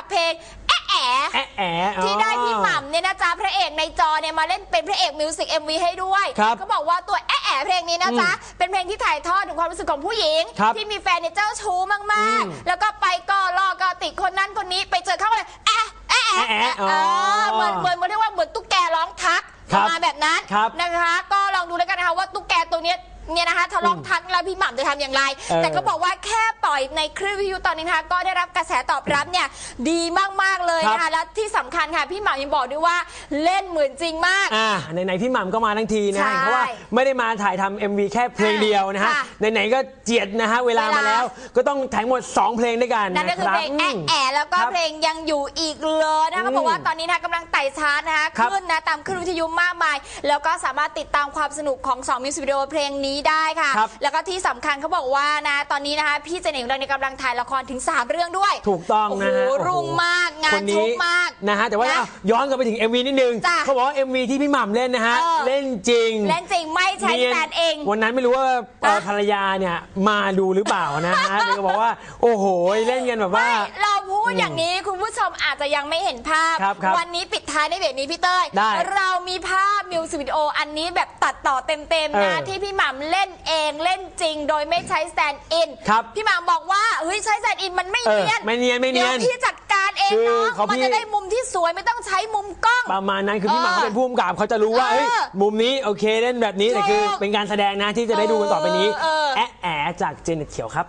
กับเพลงแอะแอะแอะแอะอ๋อที่ได้พี่หม่ำเนี่ยนะจ๊ะพระเอกในจอเนี่ยมาเล่นเป็นพระเอกมิวสิก MV ให้ด้วยครับเขาบอกว่าตัวแอะแอะเพลงนี้นะจ๊ะเป็นเพลงที่ถ่ายทอดถึงความรู้สึกของผู้หญิง ครับที่มีแฟนเนี่ยเจ้าชู้มากอืม ๆ แล้วก็ไปก็รอก็ติดคนนั้นคนนี้ไปเจอเข้าเลยแอะแอะแอะแอะแอะอ๋อเออเหมือนเหมือนเหมือนเรียกว่าเหมือนตุ๊กแกร้องทักคปรับระมาณแบบนั้นครับ นะคะ ก็ลองดูแล้วกันนะคะว่าตุ๊กแกตัวเนี้ยเนี่ยนะคะทะเลาะทักแล้วพี่หม่ำจะทำอย่างไร เออแต่ก็บอกว่าแค่ปล่อยในคลื่นวิทยุตอนนี้นะคะก็ได้รับกระแสตอบรับเนี่ยดีมากๆเลยนะครัคะบ และที่สำคัญค่ะพี่หม่ำยังบอกด้วยว่าเล่นเหมือนจริงมาก อ่าไหนๆพี่หม่ำก็มาทั้งทีนะใช่ฮะเพราะว่าไม่ได้มาถ่ายทำ MV แค่เพลงเดียวนะฮะค่ะไหนๆก็เจียดนะฮะเวลาเวลามาแล้ว ก็ต้องถ่ายหมด 2 เพลงด้วยกันนั่นก็คือนะเพรัลบงแอะแอะแล้วก็ครับ เพลงยังอยู่อีกเลยนะคะเขาบอกว่าอืมตอนนี้นะคะกำลังไต่ชาร์ตนะคะครับขึ้นนะตามคลื่นวิทยุมากมาย แล้วก็สามารถติดตามความสนุกของ 2 มิวสิกวิดีโอเพลงนี้ได้ค่ะ ครับแล้วก็ที่สำคัญเขาบอกว่านะ ตอนนี้นะคะ พี่เจเน่งเราในยกำลังถ่ายละครถึง 3 เรื่องด้วยถูกต้องนะฮะโอ้โหรุ่งมากงาคนนชุนี้กมาก นะฮะแต่ว่านะเอาย้อนกลับไปถึง MV นิดนึงจ้ะเขาบอกว่า MV ที่พี่หม่ำเล่นนะฮะเออ เล่นจริงเล่นจริงไม่ใช้นียแฟนเอง วันนั้นไม่รู้ว่าเอ่อนะภรรยาเนี่ยมาดูหรือเปล่านะฮะ เดี๋ยวก็บอกว่า โอ้โหเล่นกันแบบว่า ไม่เราพูดอย่างนี้คุณผู้ชมอาจจะยังไม่เห็นภาพ ครับครับวันนี้ปิดท้ายในเบรกนี้พี่เต้ยได้เรามีภาพมิวสิกวิดีโออันนี้แบบตัดต่อเต็มๆนะเออที่พี่หม่ำเล่นเองเล่นจริง โดยไม่ใช้สแตนด์อินครับพี่หม่ำบอกว่าเฮ้ยใช้สแตนด์อินมันไม่เออเนียนไม่เนียนไม่เนียนดี๋วพี่จัดการเองคือเนาะเขามันพี่จะได้มุมที่สวยไม่ต้องใช้มุมกล้อง ประมาณนั้นคือพี่หม่ำเออเขาเป็นผู้กำกับเขาจะรู้ว่าเออเอ้ยมุมนี้โอเคเล่นแบบนี้แต่คือ ถูกเป็นการแสดงนะที่จะได้ดูกันต่อไปนี้เออเออ แอะแอะจากเจเน็ตเขียวครับ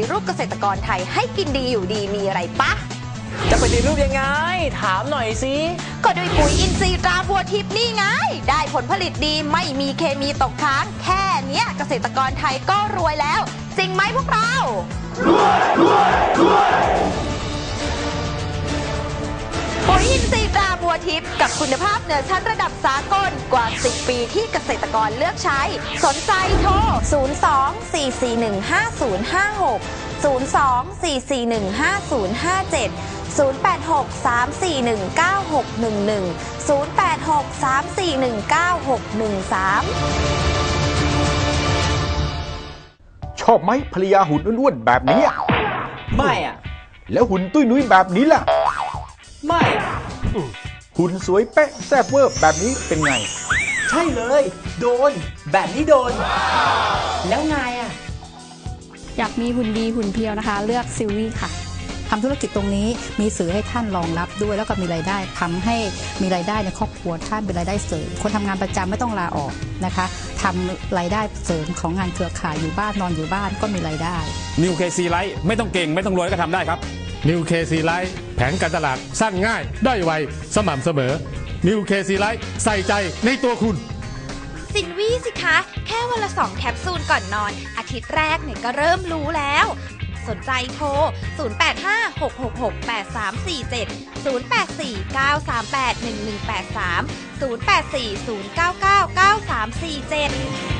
ฏิรูปเกษตรกรไทยให้กินดีอยู่ดีมีอะไรปะ จะไปดีรูปยังไง ถามหน่อยสิก็ด้วยปุ๋ยอินทรีย์ตราบัวทิพย์นี่ไง ได้ผลผลิตดีไม่มีเคมีตกค้าง แค่เนี้ยเกษตรกรไทยก็รวยแล้ว จริงไหมพวกเรา ปุ๋ยอินทรีย์ตราบัวทิพย์กับคุณภาพเหนือชั้นระดับสากลกว่า 10 ปีที่เกษตรกรเลือกใช้ สนใจโทร 02 441 5057 02 441 5057 086 341 9611 086 341 9613 ชอบไหมภรรยาหุ่นอ้วนๆแบบนี้อะไม่อะ แล้วหุ่นตุ้ยนุ้ยแบบนี้ล่ะ ไม่อะ หุ่นสวยเป๊ะแซ่บเวอร์แบบนี้เป็นไง ใช่เลย โดน แบบนี้โดน แล้วไงอะ อยากมีหุ่นดีหุ่นเพรียวนะคะ เลือกซิลวี่ค่ะทำธุรกิจตรงนี้มีสื่อให้ท่านรองรับด้วย แล้วก็มีรายได้ทำให้มีรายได้ในครอบครัวท่านเป็นรายได้เสริม คนทำงานประจำไม่ต้องลาออกนะคะทำรายได้เสริมของงานเครือข่ายอยู่บ้านนอนอยู่บ้านก็มีรายได้นิวเคซีไลท์ไม่ต้องเก่งไม่ต้องรวยก็ทำได้ครับ นิวเคซีไลท์แผนการตลาดสร้างง่ายได้ไว สม่ำเสมอนิวเคซีไลท์ใส่ใจในตัวคุณสินวี่สิคะ แค่วันละสองแคปซูลก่อนนอน อาทิตย์แรกเนี่ยก็เริ่มรู้แล้ว สนใจโทร 0856668347 0849381183 0840999347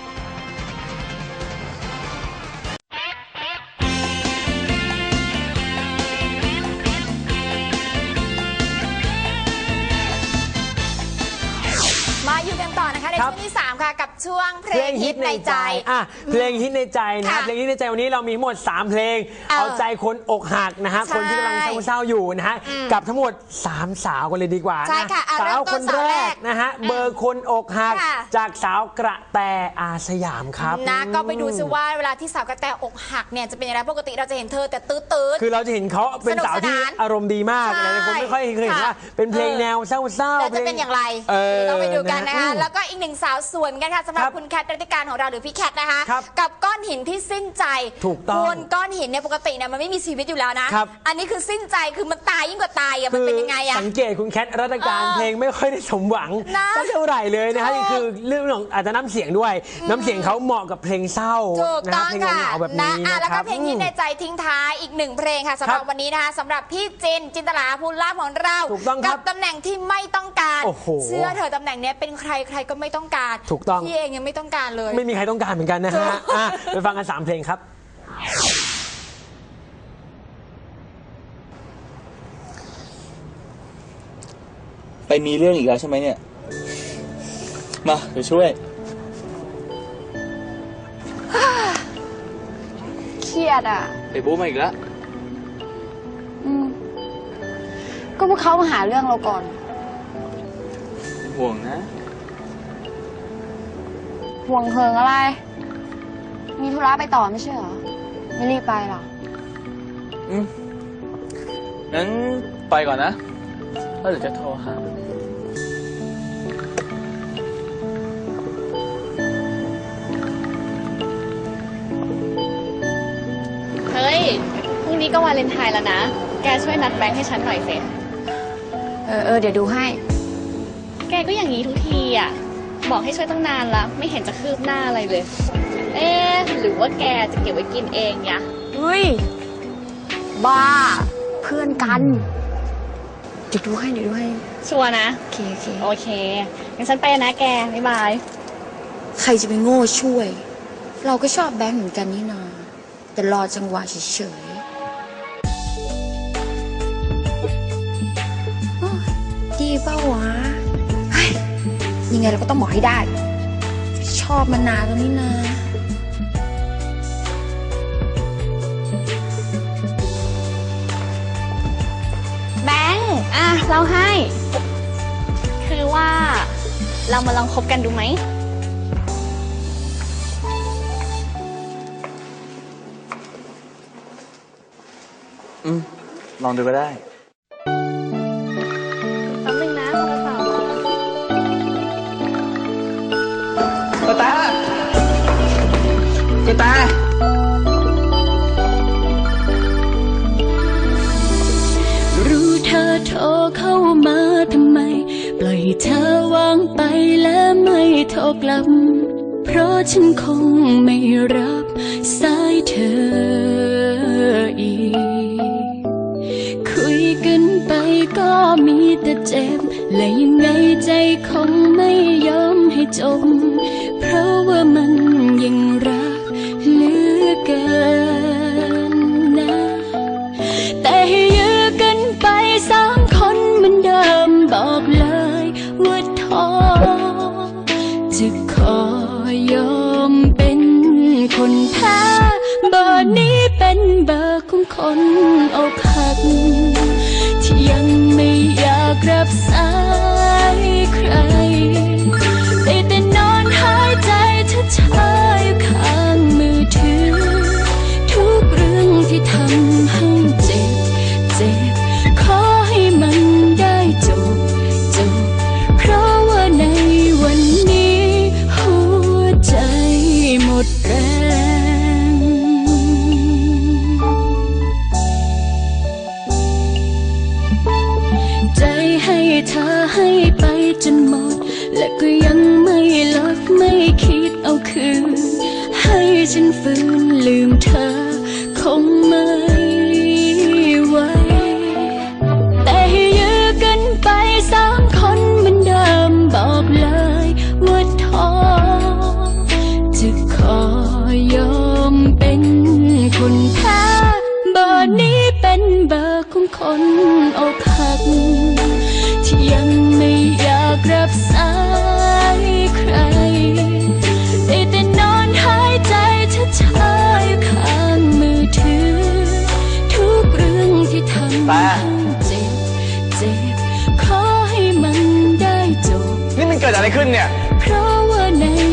นต่อนะคะในครัช่บวงที่3ค่ะกับช่วงเพลงฮิตในใจ อะเพลงฮิตในใจนะครับค่ะเพลงฮิตในใจวันนี้เรามีทั้งหมด 3 เพลง เออเอาใจคนอกหักนะฮะ ใช่คนที่กำลังเศร้าๆอยู่นะฮะ อืมกับทั้งหมด 3 สาวกันเลยดีกว่าใช่นะค่ะอะสาเริ่วมต้คนนสาวแรแรกกนะฮะ เบอร์คนอกหัก ค่ะ จากสาวกระแตอาสยามครับ นะก็ไปดูซิว่าเวลาที่สาวกระแตอกหักเนี่ยจะเป็นยังไงปกติเราจะเห็นเธอแต่ตื้อตื้อ คือเราจะเห็นเขาเป็นสาวที่สนุกสนานอารมณ์ดีมากใช่หลายๆคนไม่ค่อยเคยเห็นค่ะว่า เป็นเพลงเออแนวเศร้าๆแล้วจะพลเป็นอย่างไรเออเดี๋ยวต้องไปดูกันนะคะอืมแล้วก็อีกหนึ่งสาวสวยเหมือนกันค่ะสำหรัครับบคุณแคทรัติการของเราหรือพี่แคทนะคะ ครับกับก้อนหินที่สิ้นใจถูกต้องคุณก้อนหินเนี่ยปกติเนี่ยมันไม่มีชีวิตอยู่แล้วนะ ครับ อันนี้คือสิ้นใจคือมันตายยิ่งกว่าตายอะมันเป็นยังไงอะสังเกตคุณแคทรัตการเออเพลงไม่ค่อยได้สมหวังนะสักเท่าไหร่เลยนะฮะถูกนี่คือเรื่องของอาจจะน้ำเสียงด้วย น้ำเสียงเขาเหมาะกับเพลงเศร้าถูกนะต้ฮะองเพลงค่ะเหงาๆแบบนะนี้อะนะแล้วคก็รับ เพลงที่ในใจทิ้งท้ายอีกหนึ่งเพลงค่ะสำหครัรับบวันนี้นะคะสำหรับพี่จินจินตลาภูลลาภของเราถูกต้องครักับตำแหน่งที่ไม่ต้องการ โอ้โหเชื่อเถอะตำแหน่งเนี้ยเป็นใครใครก็ไม่ต้องการถูกต้อง พี่เองยังไม่ต้องการเลย ไม่มีใครต้องการเหมือนกันนะฮะอะไปฟังกันสามเพลงครับ ไปมีเรื่องอีกแล้วใช่ไหมเนี่ย มาเดี๋ยวช่วย เครียดอะ ไปบู๊มาอีกแล้ว อืม ก็พวกเขามาหาเรื่องเราก่อน ห่วงนะ ห่วงเพิงอะไร มีธุระไปต่อไม่ใช่เหรอ ไม่รีบไปหรอ อืมงั้นไปก่อนนะแล้วเดี๋ยวจะโทรหา เฮ้ย พรุ่งนี้ก็วาเลนไทน์แล้วนะ แกช่วยนัดแบงค์ให้ฉันหน่อยสิเออเออเดี๋ยวดูให้ แกก็อย่างนี้ทุกทีอะ บอกให้ช่วยตั้งนานละไม่เห็นจะคืบหน้าอะไรเลย เอ๊ะหรือว่าแกจะเก็บไว้กินเองยะเฮ้ย บ้า เพื่อนกันเดี๋ยวดูให้เดี๋ยวดูให้ ชัวร์นะ โอเคโอเค โอเคงั้นฉันไปนะแกบ๊ายบาย ใครจะไปโง่ช่วย เราก็ชอบแบงค์เหมือนกันนี่นา แต่รอจังหวะเฉยๆโอ้ยดีเปล่าวะเฮ้ยังไงเราก็ต้องบอกให้ได้ ชอบมานานแล้วนี่นะแบงค์อะเราให้ คือว่าเรามาลองคบกันดูไหม อืม ลองดูก็ได้ ระแตรู้เธอโทรเข้ามาทำไม ปล่อยเธอวางไปและไม่โทรกลับ เพราะฉันคงไม่รับสายเธออีก คุยกันไปก็มีแต่เจ็บ และยังไงใจคงไม่ยอมให้จบเพราะว่ามันยังรั เกินนะ แต่ให้ยื้อกันไปสามคนเหมือนเดิมบอกเลยว่าท้อจะขอยอมเป็นคนแพ้เบอร์นี้เป็นเบอร์ของคนอกหัก ที่ยังไม่อยากรับ ให้เธอให้ไปจนหมด และก็ยังไม่ลดไม่คิดเอาคืน ให้ฉันฝืนลืมเธอ คงไม่ไหวแต่ให้ยื้อกันไปสามคนเหมือนเดิมบอกเลยว่าท้อจะขอยอมเป็นคนแพ้เบอร์นี้เป็นเบอร์ของคนอกหัก รับสายใครได้แต่นอนหายใจช้าๆอยู่ข้างมือถือ ทุกเรื่องที่ทำแต่ให้เจ็บเจ็บขอให้มันได้จบ นี่มันเกิดอะไรขึ้นเนี่ย